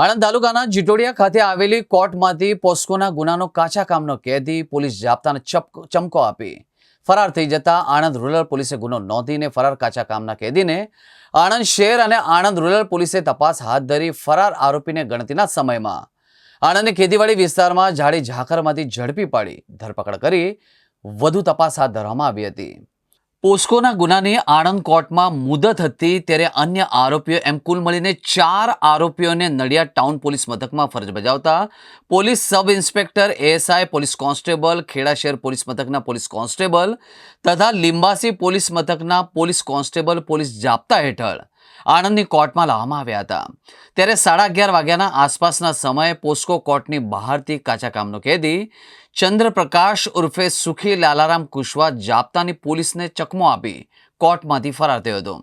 આણંદ તાલુકાના જીટોડિયા ખાતે આવેલી કોર્ટમાંથી પોસ્કોના ગુનાનો કાચા કામનો કેદી પોલીસ જાપ્તાને ચમકો આપી. ફરાર થઈ જતા આણંદ રૂરલ પોલીસે ગુનો નોંધીને ફરાર કાચા કામના કેદીને આણંદ શહેર અને આણંદ રૂરલ પોલીસે તપાસ હાથ ધરી ફરાર આરોપીને ગણતરીના સમયમાં. આણંદની ખેતીવાડી વિસ્તારમાં જાડી ઝાકરમાંથી ઝડપી પાડી ધરપકડ કરી વધુ તપાસ હાથ ધરવામાં આવી હતી. પોસ્કોના ગુનાની આણંદ કોર્ટમાં મુદત હતી ત્યારે અન્ય આરોપીઓ એમ કુલ મળીને ચાર આરોપીઓને નડિયાદ ટાઉન પોલીસ મથકમાં ફરજ બજાવતા police sub inspector, ASI, police constable Kheda શહેર પોલીસ મથકના પોલીસ કોન્સ્ટેબલ તથા લિંબાસી પોલીસ મથકના પોલીસ કોન્સ્ટેબલ પોલીસ જાપ્તા હેઠળ આણંદની કોર્ટમાં લાવવામાં આવ્યા હતા. ત્યારે સાડા અગિયાર વાગ્યાના આસપાસના સમયે પોસ્કો કોર્ટની બહારથી કાચાકામનો કેદી ચંદ્રપ્રકાશ ઉર્ફે સુખી લાલારામ કુશવા જાપ્તાની પોલીસને ચકમો આપી કોર્ટમાંથી ફરાર થયો હતો.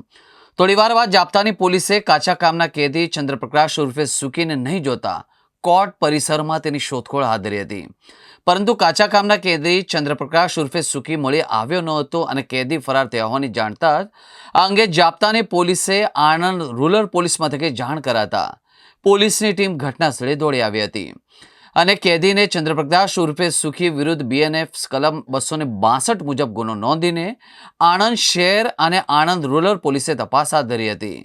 થોડીવાર બાદ જાપ્તાની પોલીસે કાચા કામના કેદી ચંદ્રપ્રકાશ ઉર્ફે સુખીને નહીં જોતા કોર્ટ પરિસરમાં તેની શોધખોળ હાથ ધરી હતી. પરંતુ કાચા કામના કેદી ચંદ્રપ્રકાશ ઉર્ફે સુખી મળી આવ્યો ન હતો અને કેદી ફરાર થયા હોવાની જાણતા આ અંગે જાપ્તાની પોલીસે આણંદ રૂરલ પોલીસ મથકે જાણ કરાતા પોલીસની ટીમ ઘટના સ્થળે દોડી આવી હતી. અને કેદીને ચંદ્રપ્રકાશ ઉર્ફે સુખી વિરુદ્ધ બીએનએફ કલમ બસો બાસઠ મુજબ ગુનો નોંધીને આણંદ શહેર અને આણંદ રૂરલ પોલીસે તપાસ હાથ ધરી હતી.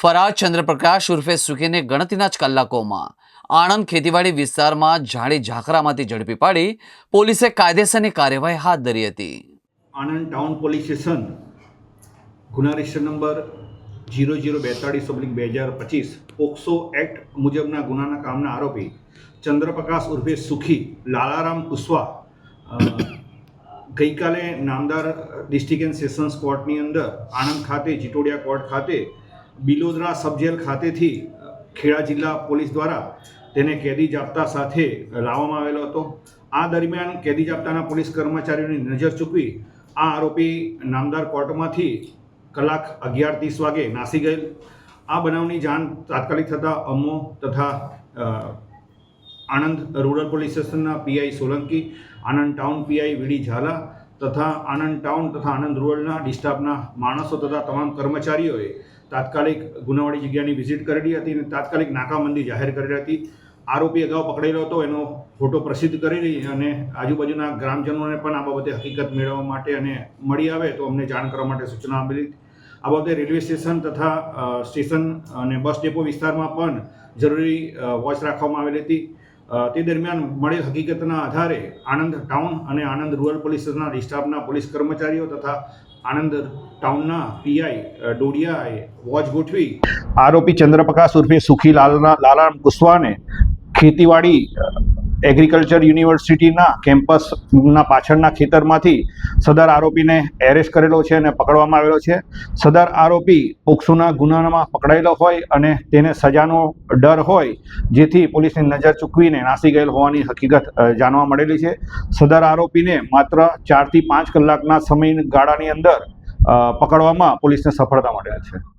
ફરાર ચંદ્રપ્રકાશ ઉર્ફે સુખીને ગણતરીના જ કલાકોમાં આણંદ ખેતીવાડી વિસ્તારમાં જાડી ઝાકરામાંથી ઝડપી પાડી પોલીસે કાયદેસરની કાર્યવાહી હાથ ધરી હતી. આણંદ ટાઉન પોલીસ સ્ટેશન, ગુના રજિસ્ટર નંબર જીરો જીરો બેતાળીસ ઓબ્લિક બે હજાર પચીસ, પોક્સો એક્ટ મુજબના ગુનાના કામના આરોપી ચંદ્રપ્રકાશ ઉર્ફે સુખી લાલારામ કુશવા ગઈકાલે નામદાર ડિસ્ટ્રિક્ટ એન્ડ સેશન્સ કોર્ટની અંદર આણંદ ખાતે, જીટોડિયા કોર્ટ ખાતે બિલોદરા સબજેલ ખાતેથી ખેડા જિલ્લા પોલીસ દ્વારા તેને કેદી જાપ્તા સાથે લાવવામાં આવેલો હતો. આ દરમિયાન કેદી જાપ્તાના પોલીસ કર્મચારીઓની નજર ચૂકવી આ આરોપી નામદાર કોર્ટમાંથી કલાક અગિયાર ત્રીસ વાગે નાસી ગયેલ. આ બનાવની જાણ તાત્કાલિક થતાં અમો તથા આણંદ રૂરલ પોલીસ સ્ટેશનના PI Solanki, Anand town PI VD Jhala તથા આણંદ ટાઉન તથા આણંદ રૂરલના ડિસ્ટાફના માણસો તથા તમામ કર્મચારીઓએ તાત્કાલિક ગુનાવાળી જગ્યાની વિઝિટ કરેલી હતી અને તાત્કાલિક નાકાબંધી જાહેર કરેલી હતી. આરોપી અગાઉ પકડેલો હતો, એનો ફોટો પ્રસિદ્ધ કરેલી અને આજુબાજુના ગ્રામજનોને પણ આ બાબતે હકીકત મેળવવા માટે અને મળી આવે તો અમને જાણ કરવા માટે સૂચના આપેલી આ બાબતે રેલવે સ્ટેશન તથા સ્ટેશન અને બસ ડેપો વિસ્તારમાં પણ જરૂરી વોચ રાખવામાં આવેલી હતી. તે દરમિયાન મળેલ હકીકતના આધારે આણંદ ટાઉન અને આણંદ રૂરલ પોલીસ સ્ટેશનના સ્ટાફના પોલીસ કર્મચારીઓ તથા આણંદ ટાઉનના પીઆઈ ડોડિયાએ વોચ ગોઠવી. આરોપી ચંદ્રપ્રકાશ ઉર્ફે સુખી લાલના લાલારામ કુશવાને ખેતીવાડી એગ્રીકલ્ચર યુનિવર્સિટીના કેમ્પસના પાછળના ખેતરમાંથી સદર આરોપીને એરેસ્ટ કરેલો છે અને પકડવામાં આવેલો છે. સદર આરોપી પોક્સોના ગુનામાં પકડાયેલો હોય અને તેને સજાનો ડર હોય, જેથી પોલીસની નજર ચૂકવીને નાસી ગયેલ હોવાની હકીકત જાણવા મળેલી છે. સદર આરોપીને માત્ર ચારથી પાંચ કલાકના સમય ગાળાની અંદર પકડવામાં પોલીસને સફળતા મળેલ છે.